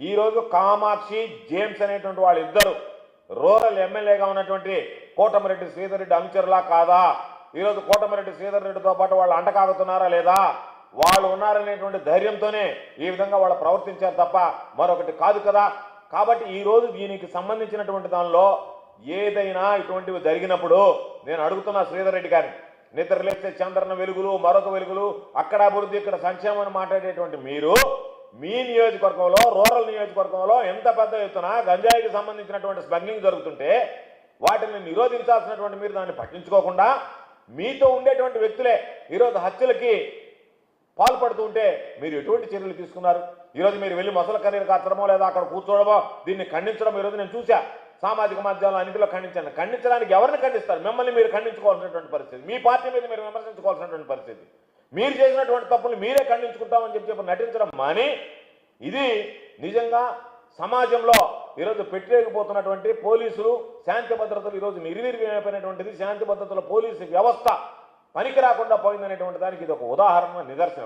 ఈరోజు కామాక్షి జేమ్స్ అనేటువంటి వాళ్ళిద్దరు రూరల్ ఎమ్మెల్యేగా ఉన్నటువంటి కోటమిరెడ్డి శ్రీధర్ రెడ్డి అనుచరులా కాదా? ఈరోజు కోటమిరెడ్డి శ్రీధర్ రెడ్డితో పాటు వాళ్ళు అంటకాగుతున్నారా లేదా? వాళ్ళు ఉన్నారనేటువంటి ధైర్యంతోనే ఈ విధంగా వాళ్ళు ప్రవర్తించారు తప్ప మరొకటి కాదు కదా. కాబట్టి ఈరోజు దీనికి సంబంధించినటువంటి దానిలో ఏదైనా ఇటువంటివి జరిగినప్పుడు నేను అడుగుతున్నా శ్రీధర్ రెడ్డి గారిని. నిద్రలేస్తే చంద్రన వెలుగులు మరొక వెలుగులు అక్కడ అభివృద్ధి ఇక్కడ సంక్షేమం మాట్లాడేటువంటి మీరు మీ నియోజకవర్గంలో రూరల్ నియోజకవర్గంలో ఎంత పెద్ద ఎత్తున గంజాయికి సంబంధించినటువంటి స్మగ్లింగ్ జరుగుతుంటే వాటిని నిరోధించాల్సినటువంటి మీరు దాన్ని పట్టించుకోకుండా మీతో ఉండేటువంటి వ్యక్తులే ఈరోజు హత్యలకి పాల్పడుతూ ఉంటే మీరు ఎటువంటి చర్యలు తీసుకున్నారు? ఈరోజు మీరు వెళ్ళి మొసల కర్రీలు కాచడమో లేదా అక్కడ కూర్చోడమో దీన్ని ఖండించడం ఈరోజు నేను చూసా సామాజిక మాధ్యమాలు అన్నింటిలో ఖండించాను. ఖండించడానికి ఎవరిని ఖండిస్తారు? మిమ్మల్ని మీరు ఖండించుకోవాల్సినటువంటి పరిస్థితి. మీ పార్టీ మీద మీరు విమర్శించుకోవాల్సినటువంటి పరిస్థితి. మీరు చేసినటువంటి తప్పులు మీరే ఖండించుకుంటామని చెప్పి చెప్పి నటించడం మాని ఇది నిజంగా సమాజంలో ఈరోజు పెట్టలేకపోతున్నటువంటి పోలీసులు శాంతి భద్రతలు ఈరోజు నిర్వీర్యమైపోయినటువంటిది. శాంతి భద్రతల పోలీసు వ్యవస్థ పనికి రాకుండా పోయిందనేటువంటి దానికి ఇది ఒక ఉదాహరణ నిదర్శనం.